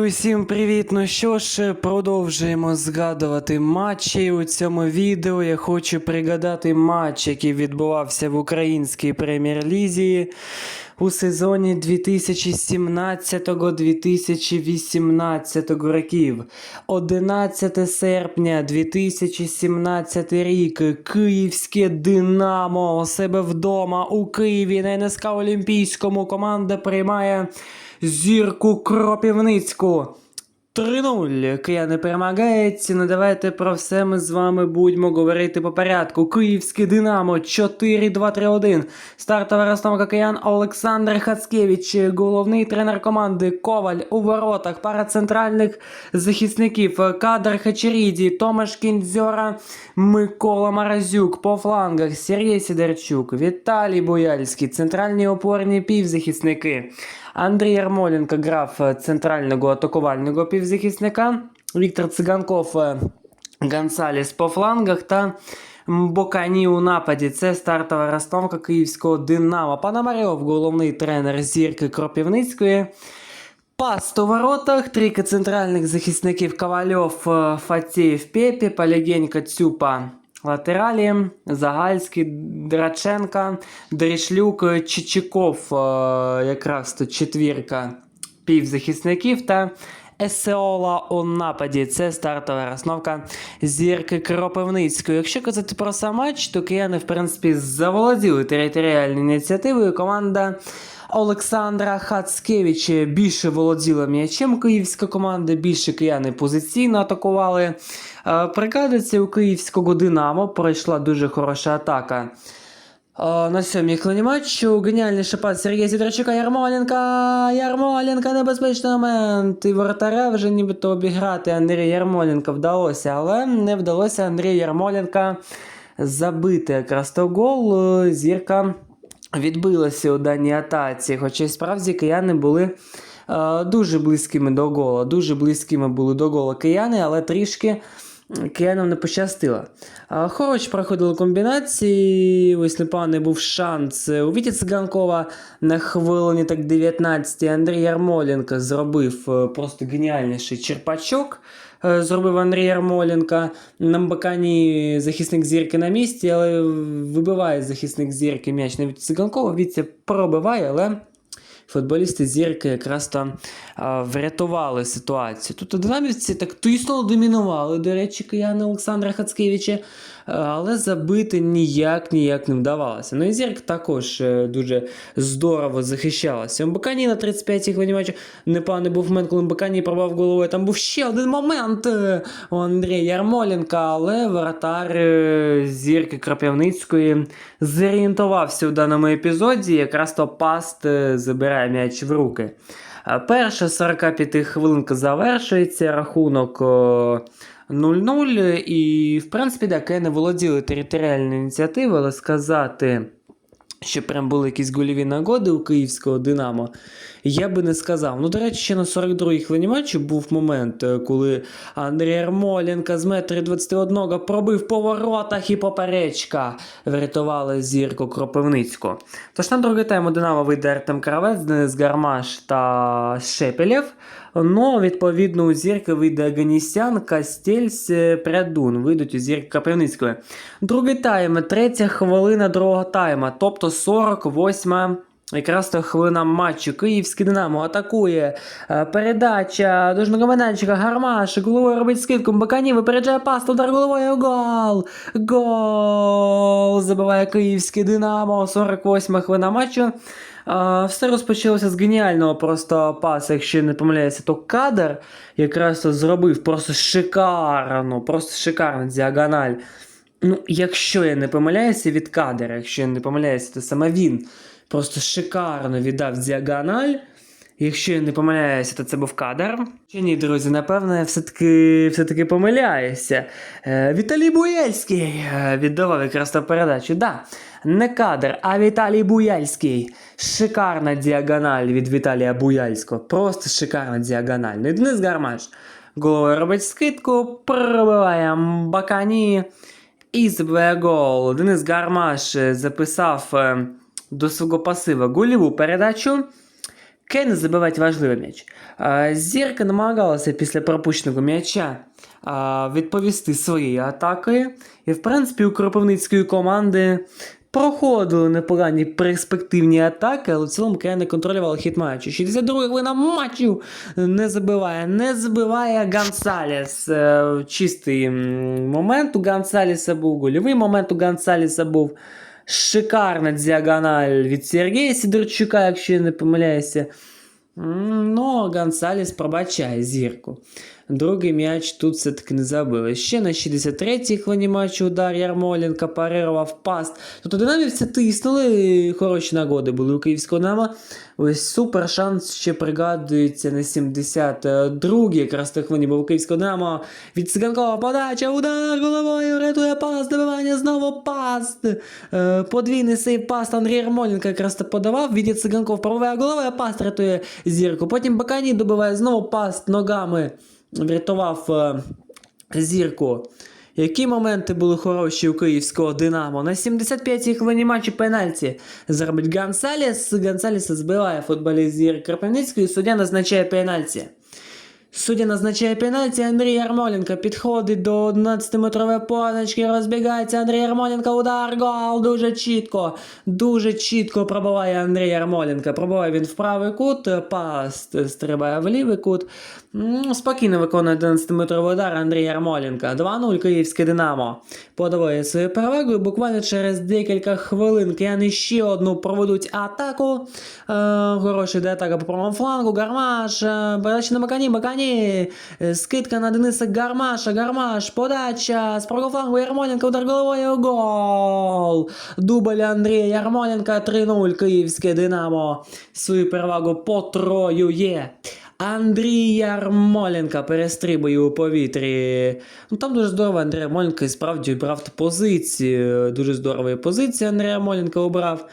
усім привіт! Ну що ж, продовжуємо згадувати матчі. У цьому відео я хочу пригадати матч, який відбувався в українській прем'єр-лізі у сезоні 2017-2018 років. 11 серпня 2017 рік. Київське Динамо у себе вдома у Києві на НСК Олімпійському команда приймає зірку Кропівницьку. 3-0. Кияни перемагають. Ну давайте про все ми з вами будемо говорити по порядку. Київське Динамо 4-2-3-1. Стартова розстановка киян Олександр Хацкевич, головний тренер команди Коваль у воротах, пара центральних захисників Кадр Хачеріді, Томаш Кіндзьора, Микола Маразюк по флангах, Сергій Сидорчук, Віталій Бояльський, центральні опорні півзахисники. Андрій Ярмоленко грав центрального атакувального півзахисника. Віктор Циганков е, Гонсаліс по флангах та Бокані у нападі. Це стартова розстановка київського Динамо. Пономарьов, головний тренер зірки Кропівницької. Паст у воротах, трійка центральних захисників Ковальов, е, Фатєєв, Пепі, Полягенько, Цюпа. Латералі, Загальський, Драченка, Чичиков, е, якраз тут четвірка півзахисників та Есеола у нападі. Це стартова розновка зірки Кропивницької. Якщо казати про сам матч, то кияни, в принципі, заволоділи територіальною ініціативою. Команда Олександра Хацкевича більше володіла м'ячем київська команда, більше кияни позиційно атакували. Е, Пригадується, у київського Динамо пройшла дуже хороша атака. На сьомій хвилині матчу геніальний шапат Сергія Сідорчука Ярмоленка. Ярмоленка, небезпечний момент. І воротаря вже нібито обіграти Андрія Ярмоленка вдалося, але не вдалося Андрію Ярмоленка забити якраз то гол. Е, Зірка відбилася у даній атаці. Хоча й справді кияни були е, дуже близькими до гола. Дуже близькими були до гола кияни, але трішки киянам не пощастило. Е, проходили комбінації. Ось непоганий був шанс у Віті Циганкова на хвилині так 19 Андрій Ярмоленко зробив е, просто геніальніший черпачок. е, Зробив Андрій Ярмоленко. На Бакані захисник зірки на місці, але вибиває захисник зірки м'яч на Віті Циганкова. Вітя пробиває, але футболісти зірки якраз там а, врятували ситуацію. Тобто динамівці так тисно домінували, до речі, кияни Олександра Хацкевича, але забити ніяк ніяк не вдавалося. Ну і зірка також е, дуже здорово захищалася. Мбакані на 35-й хвилині матчу непоганий був момент, коли Мбакані пробав головою. Там був ще один момент е, у Андрія Ярмоленка, але воротар е, зірки Крапівницької зорієнтувався у даному епізоді. Якраз то паст е, забирає м'яч в руки. Е, Перша 45 хвилинка завершується, рахунок 0-0. І, в принципі, так, не володіли територіальною ініціативою, але сказати, що прям були якісь гольові нагоди у київського Динамо, я би не сказав. Ну, до речі, ще на 42-й хвилині матчу був момент, е, коли Андрій Ярмоленко з метри 21 пробив по воротах і поперечка врятували зірку Кропивницьку. Тож на другий тайм у Динамо вийде Артем Кравець, Денис Гармаш та Шепелєв. Ну, відповідно, у зірки вийде Аганісян, Кастельс, е, Прядун. Вийдуть у зірки Кропивницької. Другий тайм, третя хвилина другого тайма, тобто 48 Якраз то хвилина матчу. Київський Динамо атакує. Е, Передача до Жмигомененчика, Гармаш, головою робить скидку. Бакані випереджає пас, удар головою. Гол! Гол! Забиває Київський Динамо. 48 хвилина матчу. Все розпочалося з геніального просто паса, якщо не помиляюся, то кадр якраз то зробив просто шикарно, просто шикарно діагональ. Ну, якщо я не помиляюся від кадра, якщо я не помиляюся, то саме він просто шикарно віддав діагональ. Якщо я не помиляюся, то це був кадр. Чи ні, друзі, напевно, я все-таки все-таки помиляюся. Е, Віталій Буяльський е, віддавав якраз ту передачу. Да, не кадр, а Віталій Буяльський. Шикарна діагональ від Віталія Буяльського. Просто шикарна діагональ. Ну Денис Гармаш. Головою робить скидку, пробиває Бакані і забиває гол. Денис Гармаш е, записав до свого пасива гольову передачу. Кейн забивати важливий м'яч. Зірка намагалася після пропущеного м'яча відповісти своєю атакою. І, в принципі, у Кропивницької команди проходили непогані перспективні атаки, але в цілому Кейн не контролював хід матчу. 62 хвилина матчу не забиває, не забиває Гонсалес. Е, Чистий момент у Гонсалеса був, гольовий момент у Гонсалеса був. Шикарна діагональ від Сергія Сидорчука, якщо я не помиляюся. Ну, Гонсалес пробачає зірку. Другий м'яч тут все-таки не забили. Ще на 63-й хвилині матчу удар Ярмоленка парирував пас. Тобто динамівці тиснули, хороші нагоди були у Київського Динамо. Ось супер шанс ще пригадується на 72-й якраз та хвилині був у Київського Динамо. Від Циганкова подача, удар головою, рятує пас, добивання, знову пас. Е, Подвійний сейв пас Андрій Ярмоленко якраз то подавав. Від Циганков пробиває головою, пас рятує зірку. Потім Бакані добиває знову пас ногами врятував е, зірку. Які моменти були хороші у київського Динамо? На 75-й хвилині матчі пенальті заробить Гонсалес. Гонсалес збиває футболіст зір Кропивницької, суддя назначає пенальті. Суддя назначає пенальті, Андрій Ярмоленко підходить до 11-метрової позначки, розбігається Андрій Ярмоленко, удар, гол, дуже чітко, дуже чітко пробиває Андрій Ярмоленко. Пробиває він в правий кут, пас стрибає в лівий кут. Спокійно виконує 11-метровий удар Андрій Ярмоленко. 2-0 київське Динамо. Подаває свою перевагу і буквально через декілька хвилин кияни ще одну проведуть атаку. Е, хороша йде атака по правому флангу, Гармаш, е, передача на Бакані, Бакані, е, скидка на Дениса Гармаша, Гармаш, подача з флангу Ярмоленко, удар головою, гол! Дубль Андрія Ярмоленка, 3-0 київське Динамо. Свою перевагу потроює. Андрій Ярмоленко перестрибує у повітрі. Ну там дуже здорово Андрій Ярмоленко і справді брав позицію. Дуже здорова позиція Андрій Ярмоленко обрав.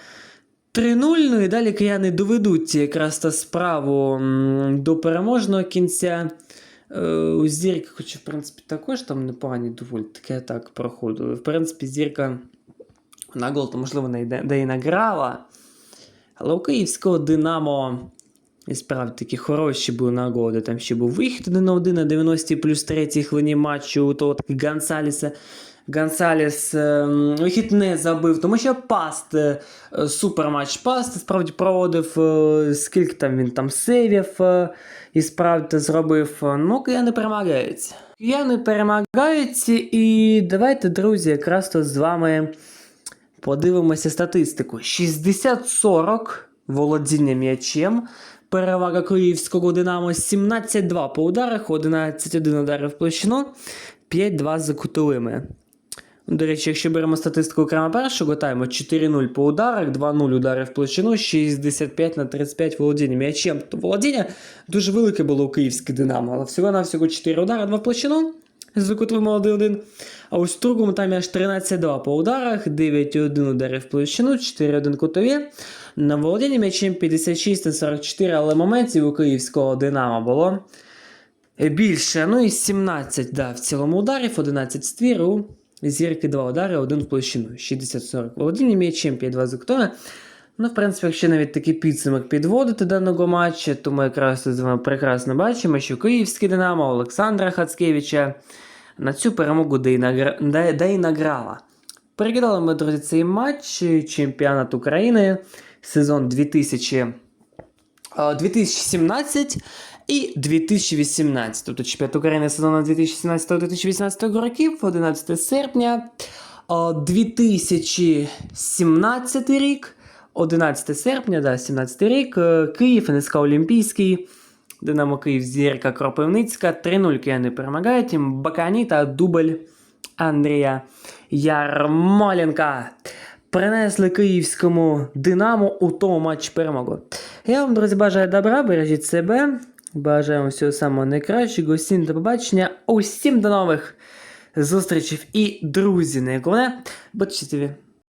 3-0, ну і далі кияни доведуть якраз та справу до переможного кінця. Е, У Зірки, хоч в принципі також там непогані доволі таке так проходили. В принципі, Зірка на гол, то можливо де і награла. Але у київського Динамо і справді такі хороші були нагоди. Там ще був вихід 1 на 1 на 90 плюс 3 хвилині матчу у того таки Гонсалеса. Гонсалес е, вихід не забив, тому що Паст, е, суперматч Паст справді проводив, е, скільки там він там сейвів е, і справді зробив. Ну, кияни перемагають. Кияни перемагають, і давайте, друзі, якраз то з вами подивимося статистику. 60-40 володіння м'ячем. Перевага київського Динамо 17-2 по ударах, 11-1 удари в площину, 5-2 за кутовими. До речі, якщо беремо статистику окремо першого тайму, 4-0 по ударах, 2-0 удари в площину, 65 на 35 володіння м'ячем. То володіння дуже велике було у київське Динамо, але всього-навсього 4 удари, 2 в площину. З кутовими 1-1. А ось в другому таймі аж 13-2 по ударах, 9-1 удари в площину, 4-1 кутові. На володіння м'ячем 56 на 44, але моментів у київського Динамо було більше. Ну і 17, да, в цілому ударів, 11 ствір у зірки 2 удари, 1 в площину. 60-40 володіння м'ячем, 5-2 за кутові. Ну, в принципі, якщо навіть такий підсумок підводити даного матчу, то ми якраз з вами прекрасно бачимо, що київське Динамо Олександра Хацкевича на цю перемогу де й, награла. Перекидали ми, друзі, цей матч чемпіонат України сезон 2000, е, 2017 і 2018. Тобто чемпіонат України сезону 2017-2018 років, 11 серпня, е, 2017 рік. 11 серпня, да, 17 рік, е, Київ, НСК Олімпійський, Динамо Київ, Зірка Кропивницька, 3-0 кияни перемагають, Бакані та дубль Андрія Ярмоленка. Принесли київському Динамо у тому матчі перемогу. Я вам, друзі, бажаю добра, бережіть себе. Бажаю вам всього самого найкращого. Усім до побачення. Усім до нових зустрічей і друзі, найголовне, будьте щасливі.